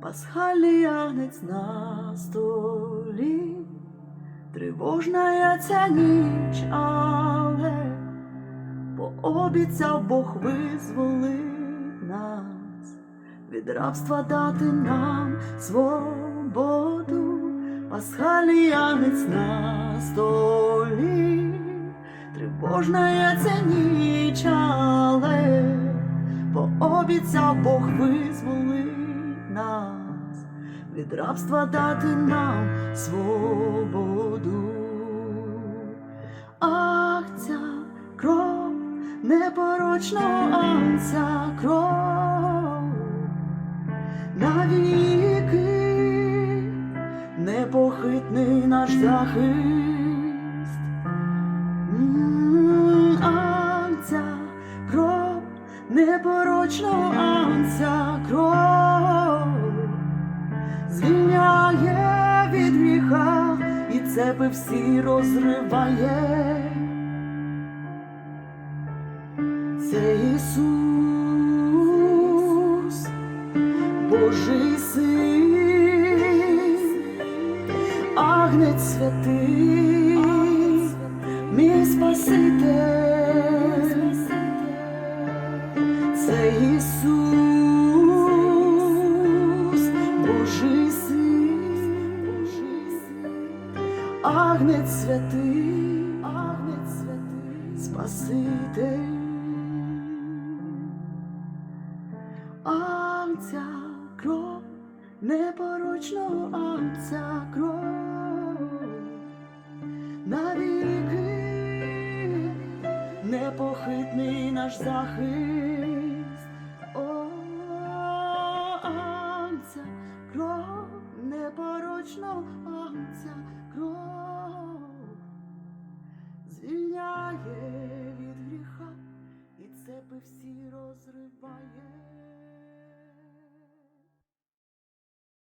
пасхальний ягнець на столі, тривожна я ця ніч, але пообіцяв Бог визволить нас, від рабства дати нам свободу, пасхальний ягнець на столі, тривожна я ця ніч, але пообіцяв Бог визволить нас, від рабства дати нам свободу. Ах, ця кров непорочного, ах, ця кров навіки непохитний наш захист. Ах, кров непорочного, ах, цепи всі розриває. Це Ісус, Божий син, Агнець святий, мій Спаситель. Це Ісус, Агнець святий, Агнець святий, Спаситель. Амця кров непорочного амця кров навіки непохитний наш захист. Звільняє від гріха і цепи всі розриває.